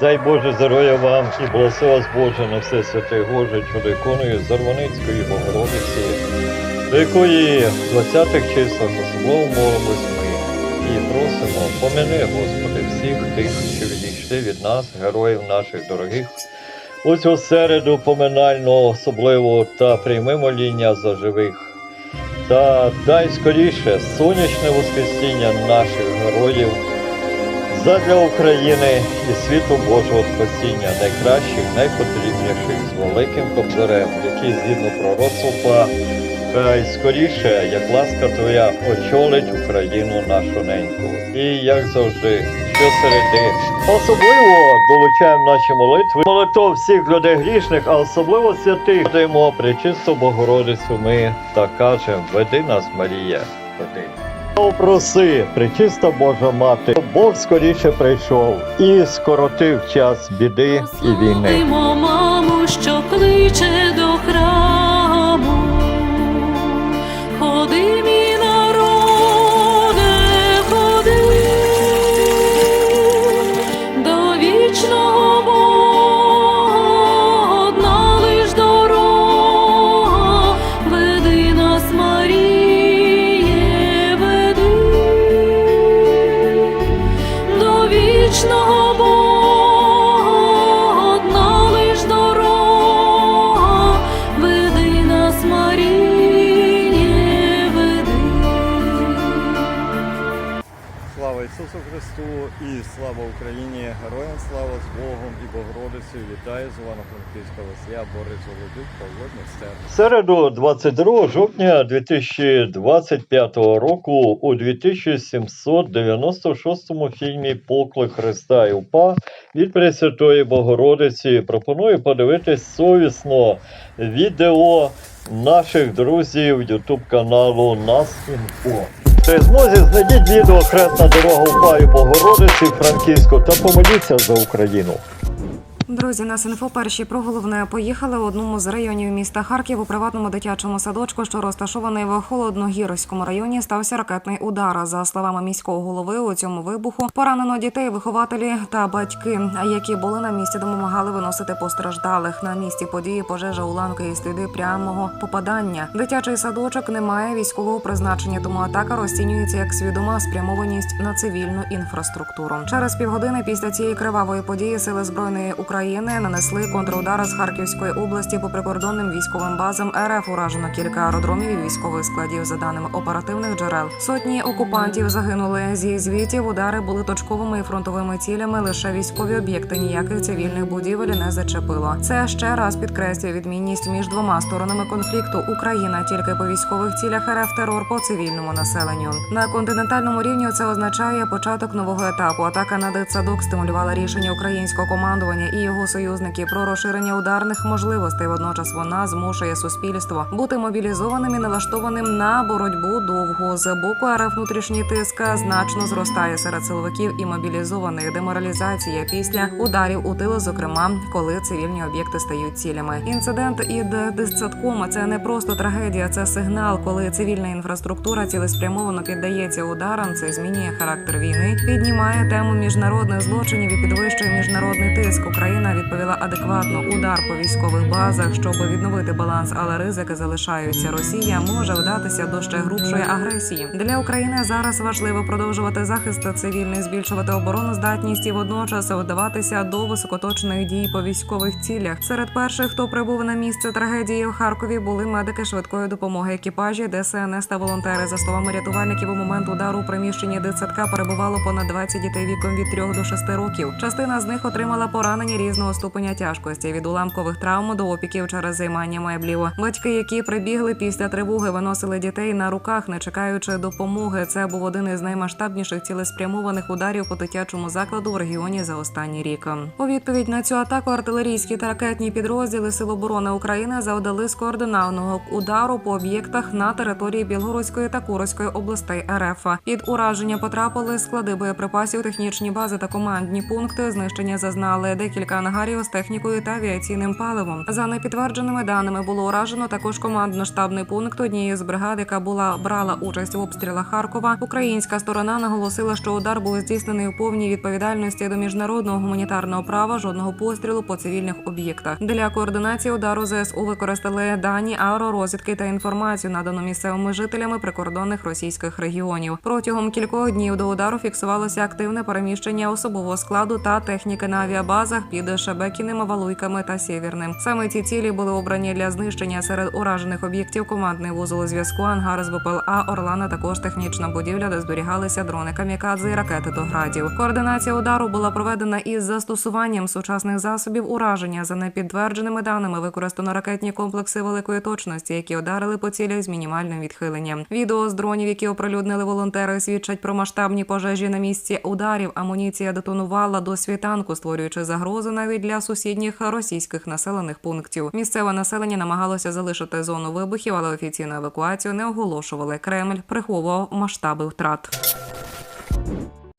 дай Боже здоров'я вам і благослови вас Боже на все святе Боже, чудо іконою Зарваницької Богородиці, до якої в 20-х числах особливо молимось ми і просимо, помяни, Господи, всіх тих, що відійшли від нас, героїв наших дорогих. У цю середу поминальну особливо та прийми моління за живих. Та дай скоріше сонячне воскресіння наших героїв задля України і світу Божого спасіння, найкращих, найпотрібніших з великим кобзарем, який згідно пророцтва, хай скоріше, як ласка Твоя, очолить Україну нашу неньку. І як завжди, щосереди, особливо долучаємо наші молитви, молитов всіх людей грішних, а особливо святих даємо пречисту Богородицю. Ми та кажемо, веди нас, Марія, веди. Проси, причиста Божа мати, Бог скоріше прийшов і скоротив час біди і війни. Мамо, що кличе до храму. Ісусу Христу і слава Україні! Героям слава з Богом і Богородицею! Вітаю з Івано-Франківська Васія, Борис Володюк, Павло Містер. Середу 22 жовтня 2025 року у 2796 фільмі Поклик Христа і УПА від Пресвятої Богородиці пропоную подивитись совісно відео наших друзів Ютуб каналу Нас Інфо. При змозі знайдіть відео Хресна дорога в Баю Богородиці Франківську та помоліться за Україну. Друзі, на Синфо перші про головне поїхали у одному з районів міста Харків у приватному дитячому садочку, що розташований в холодногірському районі. Стався ракетний удар. За словами міського голови, у цьому вибуху поранено дітей, вихователі та батьки, які були на місці, допомагали виносити постраждалих. На місці події пожежа уламки і сліди прямого попадання. Дитячий садочок не має військового призначення, тому атака розцінюється як свідома спрямованість на цивільну інфраструктуру. Через півгодини після цієї кривавої події сили збройної України нанесли контрудар з Харківської області по прикордонним військовим базам РФ. Уражено кілька аеродромів і військових складів. За даними оперативних джерел, сотні окупантів загинули. Зі звітів удари були точковими і фронтовими цілями. Лише військові об'єкти ніяких цивільних будівель не зачепило. Це ще раз підкреслює відмінність між двома сторонами конфлікту. Україна тільки по військових цілях РФ терор по цивільному населенню. На континентальному рівні це означає початок нового етапу. Атака на дитсадок стимулювала рішення українського командування і його союзників про розширення ударних можливостей. Водночас вона змушує суспільство бути мобілізованим і налаштованим на боротьбу довго. З боку РФ внутрішній тиск значно зростає серед силовиків і мобілізованих. Деморалізація після ударів у тилу, зокрема, коли цивільні об'єкти стають цілями. Інцидент ід дитсадком – це не просто трагедія, це сигнал, коли цивільна інфраструктура цілеспрямовано піддається ударам. Це змінює характер війни, піднімає тему міжнародних злочинів і підвищує міжнародний тиск. Україна відповіла адекватно удар по військових базах, щоб відновити баланс, але ризики залишаються. Росія може вдатися до ще грубшої агресії. Для України зараз важливо продовжувати захист цивільний, збільшувати обороноздатність і водночас вдаватися до високоточних дій по військових цілях. Серед перших, хто прибув на місце трагедії в Харкові, були медики швидкої допомоги, екіпажі, ДСНС та волонтери. За словами рятувальників, у момент удару у приміщенні дитсадка перебувало понад 20 дітей віком від 3 до 6 років. Частина з них отримала поранення різного ступеня тяжкості від уламкових травм до опіків через займання меблів. Батьки, які прибігли після тривоги, виносили дітей на руках, не чекаючи допомоги. Це був один із наймасштабніших цілеспрямованих ударів по дитячому закладу в регіоні за останній рік. У відповідь на цю атаку артилерійські та ракетні підрозділи Сил оборони України завдали скоординованого удару по об'єктах на території Білгородської та Курської областей РФ. Під ураження потрапили склади боєприпасів, технічні бази та командні пункти. Знищення зазнали декілька ангарів з технікою та авіаційним паливом. За непідтвердженими даними було уражено також командно-штабний пункт однієї з бригад, яка була брала участь в обстрілах Харкова. Українська сторона наголосила, що удар був здійснений у повній відповідальності до міжнародного гуманітарного права жодного пострілу по цивільних об'єктах. Для координації удару ЗСУ використали дані аеророзвідки та інформацію, надану місцевими жителями прикордонних російських регіонів. Протягом кількох днів до удару фіксувалося активне переміщення особового складу та техніки на авіабазах під Шебекіним, Валуйками та Сєвєрним. Саме ці цілі були обрані для знищення серед уражених об'єктів командний вузол зв'язку, ангар з БПЛА Орлана, також технічна будівля, де зберігалися дрони камікадзе і ракети до градів. Координація удару була проведена із застосуванням сучасних засобів ураження. За непідтвердженими даними використано ракетні комплекси великої точності, які ударили по цілях з мінімальним відхиленням. Відео з дронів, які оприлюднили волонтери, свідчать про масштабні пожежі на місці ударів. Амуніція детонувала до світанку, створюючи загрозу навіть для сусідніх російських населених пунктів. Місцеве населення намагалося залишити зону вибухів, але офіційну евакуацію не оголошували. Кремль приховував масштаби втрат.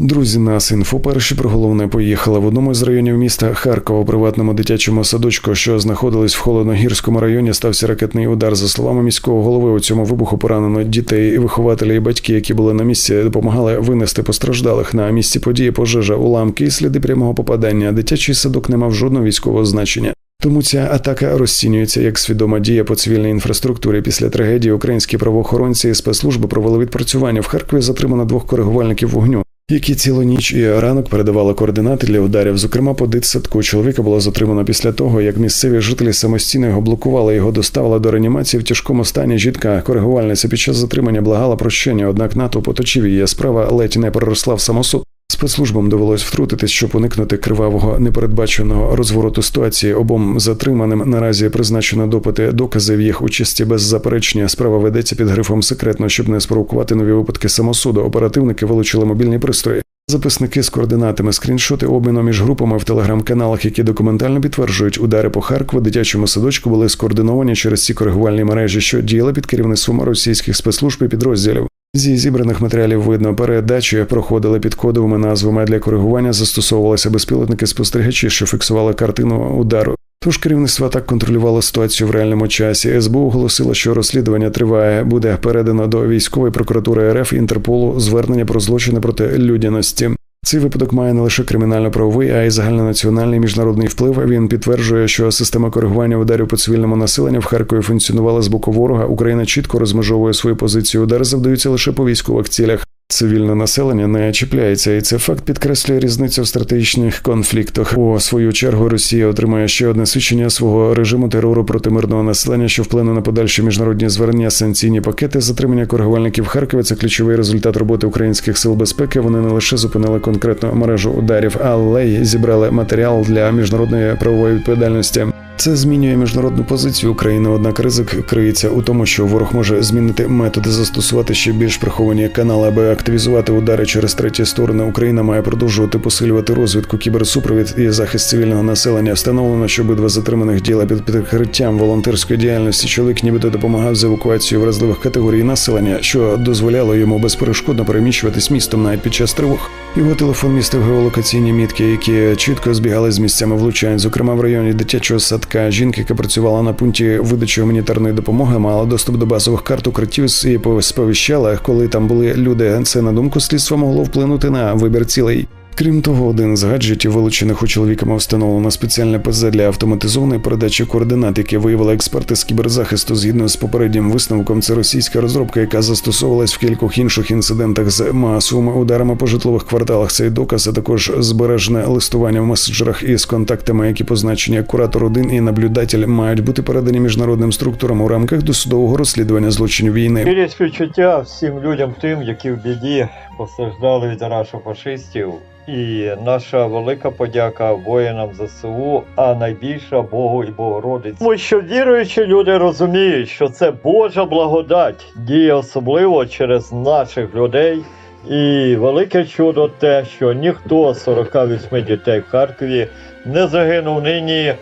Друзі, нас інфо перші про головне поїхали в одному з районів міста Харкова у приватному дитячому садочку, що знаходились в холодногірському районі. Стався ракетний удар. За словами міського голови, у цьому вибуху поранено дітей, вихователі і батьки, які були на місці, допомагали винести постраждалих на місці події пожежа, уламки і сліди прямого попадання. Дитячий садок не мав жодного військового значення. Тому ця атака розцінюється як свідома дія по цивільній інфраструктурі. Після трагедії українські правоохоронці і спецслужби провели відпрацювання. В Харкові затримано двох коригувальників вогню які цілу ніч і ранок передавали координати для ударів. Зокрема, по дитсадку чоловіка було затримано після того, як місцеві жителі самостійно його блокували. Його доставили до реанімації в тяжкому стані. Жінка коригувальниця під час затримання благала прощення, однак НАТО поточив її. Справа ледь не переросла в самосуд. Спецслужбам довелось втрутитись, щоб уникнути кривавого непередбаченого розвороту ситуації. Обом затриманим наразі призначено допити докази в їх участі без заперечення. Справа ведеться під грифом секретно, щоб не спровокувати нові випадки самосуду. Оперативники вилучили мобільні пристрої. Записники з координатами, скріншоти обміну між групами в телеграм-каналах, які документально підтверджують удари по Харкову, дитячому садочку були скоординовані через ці коригувальні мережі, що діяли під керівництвом російських спецслужб і підрозділів. Зі зібраних матеріалів видно, передачі проходили під кодовими назвами. Для коригування застосовувалися безпілотники спостерігачі, що фіксували картину удару. Тож керівництво так контролювало ситуацію в реальному часі. СБУ оголосило, що розслідування триває. Буде передано до військової прокуратури РФ Інтерполу звернення про злочини проти людяності. Цей випадок має не лише кримінально-правовий, а й загальнонаціональний міжнародний вплив. Він підтверджує, що система коригування ударів по цивільному населенню в Харкові функціонувала з боку ворога. Україна чітко розмежовує свою позицію. Удари завдаються лише по військових цілях. Цивільне населення не чіпляється, і це факт підкреслює різницю в стратегічних конфліктах. У свою чергу Росія отримає ще одне свідчення свого режиму терору проти мирного населення, що вплине на подальші міжнародні звернення, санкційні пакети, затримання коригувальників Харкова. Це ключовий результат роботи українських сил безпеки. Вони не лише зупинили конкретну мережу ударів, але й зібрали матеріал для міжнародної правової відповідальності. Це змінює міжнародну позицію України. Однак ризик криється у тому, що ворог може змінити методи, застосувати ще більш приховані канали, аби активізувати удари через треті сторони. Україна має продовжувати посилювати розвідку, кіберсупровід і захист цивільного населення. Встановлено, що обидва затриманих діла під прикриттям волонтерської діяльності. Чоловік нібито допомагав з евакуацією вразливих категорій населення, що дозволяло йому безперешкодно переміщуватись містом навіть під час тривог. Його телефон містив геолокаційні мітки, які чітко збігали з місцями влучань, зокрема в районі дитячого садка. Жінка, яка працювала на пункті видачі гуманітарної допомоги, мала доступ до базових карт укриттів і сповіщала, коли там були люди. Це на думку слідства могло вплинути на вибір цілей. Крім того, один з гаджетів, вилучених у чоловіка, встановлено спеціальне ПЗ для автоматизованої передачі координат, які виявили експерти з кіберзахисту. Згідно з попереднім висновком, це російська розробка, яка застосовувалась в кількох інших інцидентах з масовими ударами по житлових кварталах. Цей доказ, а також збережне листування в меседжерах із контактами, які позначені як куратор 1 і наблюдатель, мають бути передані міжнародним структурам у рамках досудового розслідування злочинів війни. Щирі співчуття всім людям тим, які в біді постраждали від рашофашистів. І наша велика подяка воїнам ЗСУ, а найбільша Богу і Богородиці. Тому що віруючі люди розуміють, що це Божа благодать діє особливо через наших людей. І велике чудо те, що ніхто з 48 дітей в Харкові не загинув нині.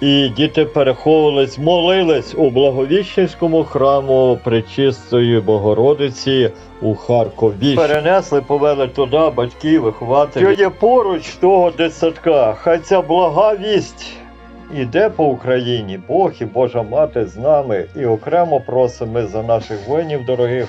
І діти переховувались, молились у Благовіщенському храму Пречистої Богородиці у Харкові. Перенесли, повели туди батьки, вихователі. Що є поруч того дитсадка, хай ця блага вість іде по Україні. Бог і Божа Мати з нами. І окремо просимо ми за наших воїнів дорогих.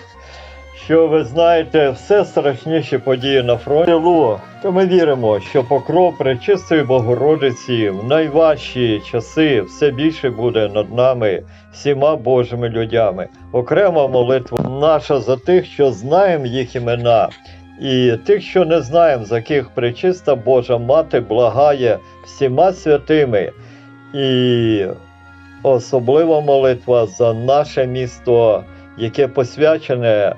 Що ви знаєте, все страшніші події на фронті. Лу, то ми віримо, що покров Пречистої Богородиці в найважчі часи все більше буде над нами, всіма Божими людьми. Окрема молитва наша за тих, що знаємо їх імена, і тих, що не знаємо, за яких Пречиста Божа Мати благає всіма святими. І особлива молитва за наше місто, яке посвячене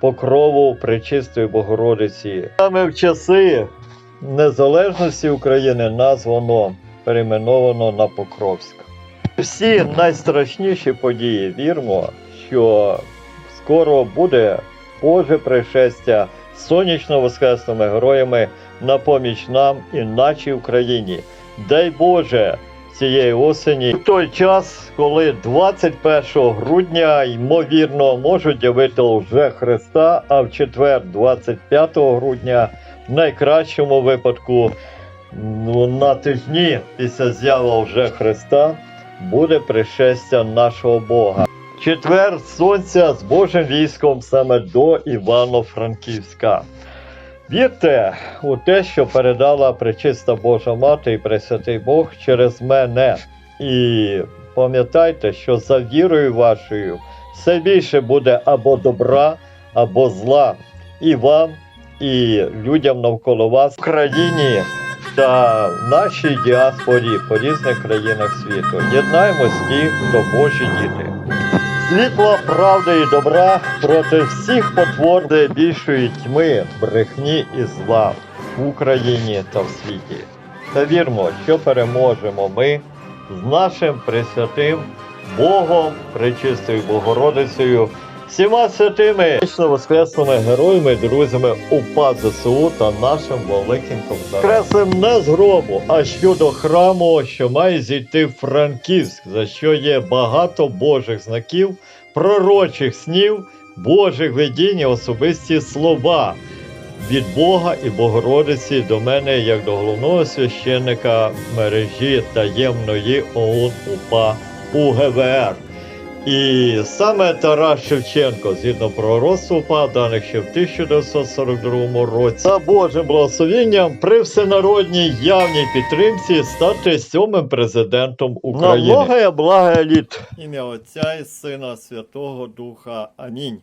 покрову Пречистої Богородиці. Саме в часи незалежності України названо перейменовано на Покровськ. Всі найстрашніші події віримо, що скоро буде Боже пришестя сонячно воскресними героями на поміч нам і нашій Україні. Дай Боже цієї осені, в той час, коли 21 грудня, ймовірно, можуть явити вже Христа, а в четвер, 25 грудня, в найкращому випадку, ну, на тижні після з'ява вже Христа, буде пришестя нашого Бога. Четвер сонця з Божим військом саме до Івано-Франківська. Вірте у те, що передала пречиста Божа Мати і Пресвятий Бог через мене. І пам'ятайте, що за вірою вашою все більше буде або добра, або зла. І вам, і людям навколо вас в країні та в нашій діаспорі по різних країнах світу. Єднаємось ті, хто Божі діти. Світла, правди і добра проти всіх потворди більшої тьми, брехні і зла в Україні та в світі. Та вірмо, що переможемо ми з нашим присвятим Богом, Пречистою Богородицею, всіма святими вічно воскресними героями, друзями УПА ЗСУ та нашим великим ковдарем. Креслим не з гробу, а щодо храму, що має зійти Франківськ, за що є багато Божих знаків, пророчих снів, Божих видінь і особисті слова від Бога і Богородиці до мене, як до головного священника мережі таємної ОУН УПА УГВР. І саме Тарас Шевченко, згідно пророцтва УПА, даних ще в 1942 році, за Божим благословенням при всенародній явній підтримці стати сьомим президентом України. Многое благо літ. Ім'я Отця і Сина Святого Духа. Амінь.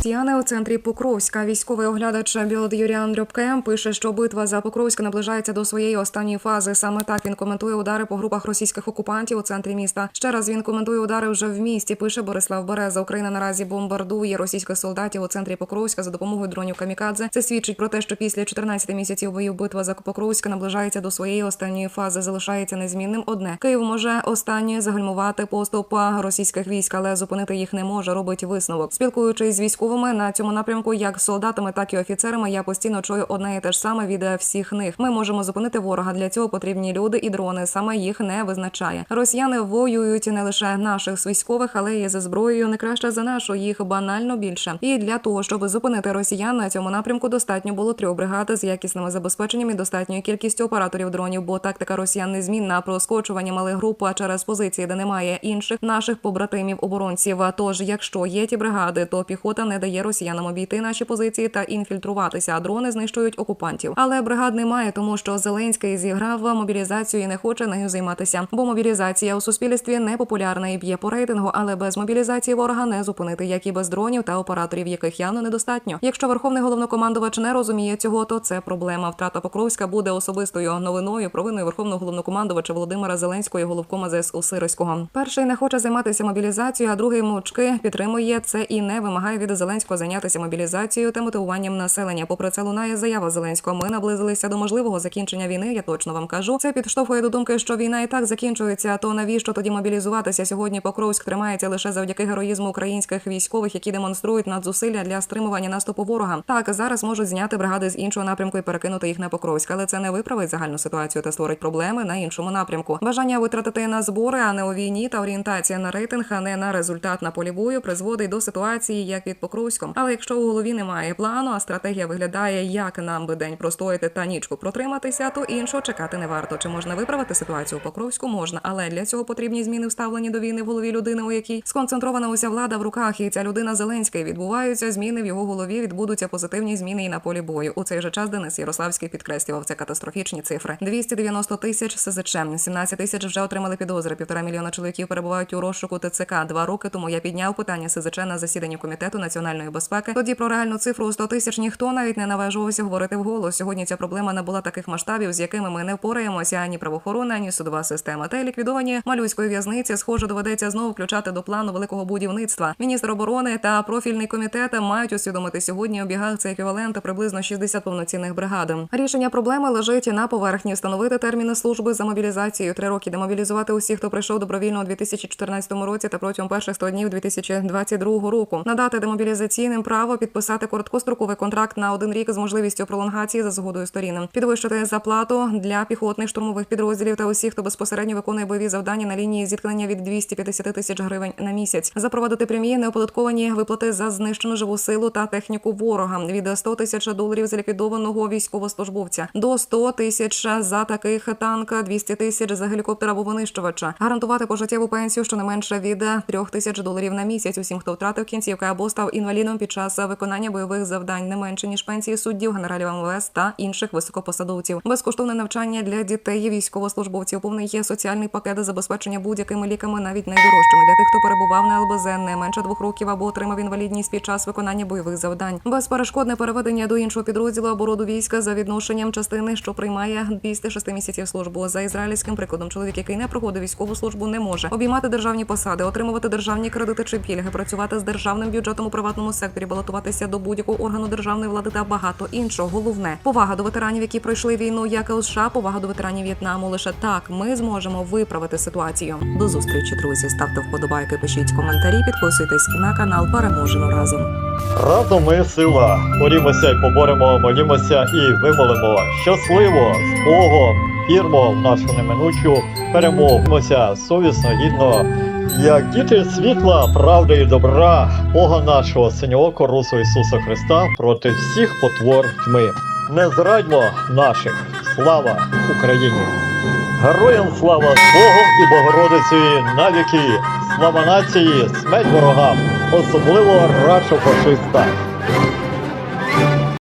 Росіяни у центрі Покровська. Військовий оглядач Білод Юріан Рьобке пише, що битва за Покровськ наближається до своєї останньої фази. Саме так він коментує удари по групах російських окупантів у центрі міста. Ще раз він коментує удари вже в місті. Пише Борислав Береза. Україна наразі бомбардує російських солдатів у центрі Покровська за допомогою дронів Камікадзе. Це свідчить про те, що після 14 місяців боїв битва за Покровська наближається до своєї останньої фази. Залишається незмінним одне. Київ може останньою загальмувати поступ російських військ, але зупинити їх не може. Робить висновок. Спілкуючись з військовими на цьому напрямку, як солдатами, так і офіцерами, я постійно чую одне і те ж саме від всіх них. Ми можемо зупинити ворога. Для цього потрібні люди і дрони. Саме їх не визначає. Росіяни воюють не лише наших військових, але й за зброєю не краще за нашу. Їх банально більше. І для того, щоб зупинити росіян на цьому напрямку, достатньо було трьох бригад з якісними забезпеченнями, і достатньою кількістю операторів дронів. Бо тактика росіян незмінна проскочування малих груп через позиції, де немає інших наших побратимів оборонців. Тож, якщо є ті бригади, то піхота не дає росіянам обійти наші позиції та інфільтруватися. Дрони знищують окупантів. Але бригад немає, тому що Зеленський зіграв мобілізацію і не хоче нею займатися. Бо мобілізація у суспільстві не популярна і б'є по рейтингу, але без мобілізації ворога не зупинити, як і без дронів та операторів, яких явно недостатньо. Якщо верховний головнокомандувач не розуміє цього, то це проблема. Втрата Покровська буде особистою новиною провиною верховного головнокомандувача Володимира Зеленського і головкома ЗСУ Сирського. Перший не хоче займатися мобілізацією, а другий мовчки підтримує це і не вимагає від Зеленського Зеленського зайнятися мобілізацією та мотивуванням населення. Попри це лунає заява Зеленського. Ми наблизилися до можливого закінчення війни. Я точно вам кажу. Це підштовхує до думки, що війна і так закінчується. То навіщо тоді мобілізуватися? Сьогодні Покровськ тримається лише завдяки героїзму українських військових, які демонструють надзусилля для стримування наступу ворога. Так зараз можуть зняти бригади з іншого напрямку і перекинути їх на Покровськ, але це не виправить загальну ситуацію та створить проблеми на іншому напрямку. Бажання витратити на збори, а не у війні та орієнтація на рейтинг, а не на результат на полі бою, призводить до ситуації, як від Покровськом. Але якщо у голові немає плану, а стратегія виглядає, як нам би день простояти та нічку протриматися, то іншого чекати не варто. Чи можна виправити ситуацію у Покровську? Можна, але для цього потрібні зміни вставлені до війни в голові людини, у якій сконцентрована уся влада в руках, і ця людина Зеленський. Відбуваються зміни в його голові. Відбудуться позитивні зміни і на полі бою. У цей же час Денис Ярославський підкреслював це катастрофічні цифри. 290 тисяч СЗЧ, 17 тисяч вже отримали підозри. Півтора мільйона чоловіків перебувають у розшуку ТЦК. Два роки тому я підняв питання СЗЧ на засіданні комітету національної безпеки. Тоді про реальну цифру у 100 тисяч ніхто навіть не наважувався говорити вголос. Сьогодні ця проблема набула таких масштабів, з якими ми не впораємося ані правоохорона, ані судова система. Та й ліквідовані малюської в'язниці, схоже, доведеться знову включати до плану великого будівництва. Міністр оборони та профільний комітет мають усвідомити сьогодні. Обігах це еквівалент приблизно 60 повноцінних бригад. Рішення проблеми лежить на поверхні. Встановити терміни служби за мобілізацією три роки, демобілізувати усіх, хто прийшов добровільно у 2014 році та протягом перших 100 днів 2022 року. Надати демобілізаційним право підписати короткостроковий контракт на один рік з можливістю пролонгації за згодою сторін, підвищити заплату для піхотних штурмових підрозділів та усіх, хто безпосередньо виконує бойові завдання на лінії зіткнення від 250 тисяч гривень на місяць. Запровадити прямі неоподатковані виплати за знищену живу силу та техніку ворога від 100 тисяч доларів за ліквідованого військовослужбовця до 100 тисяч за таких танка, 200 тисяч за гелікоптера або винищувача. Гарантувати пожиттєву пенсію щонайменше від 3 тисяч доларів на місяць усім, хто втратив кінцівки або став інвалідом під час виконання бойових завдань, не менше ніж пенсії суддів, генералів МВС та інших високопосадовців. Безкоштовне навчання для дітей військовослужбовців. Повний є соціальний пакет забезпечення будь-якими ліками, навіть найдорожчими для тих, хто перебував на ЛБЗ не менше двох років або отримав інвалідність під час виконання бойових завдань. Безперешкодне переведення до іншого підрозділу або роду війська за відношенням частини, що приймає після шести місяців службу. За ізраїльським прикладом, чоловік, який не проходив військову службу, не може обіймати державні посади, отримувати державні кредити чи пільги, працювати з державним бюджетом у секторі, балотуватися до будь-якого органу державної влади та багато іншого. Головне повага до ветеранів, які пройшли війну, як і у США, повага до ветеранів В'єтнаму. Лише так ми зможемо виправити ситуацію. До зустрічі, друзі. Ставте вподобайки, пишіть коментарі, підписуйтесь на канал. Переможемо разом. Разом ми сила. Борімося і поборемо, молімося і вимолимо. Щасливо з Богом! Вірмо в нашу неминучу перемогу. Молимося совісно, гідно, як діти світла, правди і добра, Бога нашого синього русу Ісуса Христа проти всіх потвор тьми. Не зрадьмо наших. Слава Україні! Героям слава з Богом і Богородицею навіки! Слава нації, смерть ворогам, особливо рашо фашиста!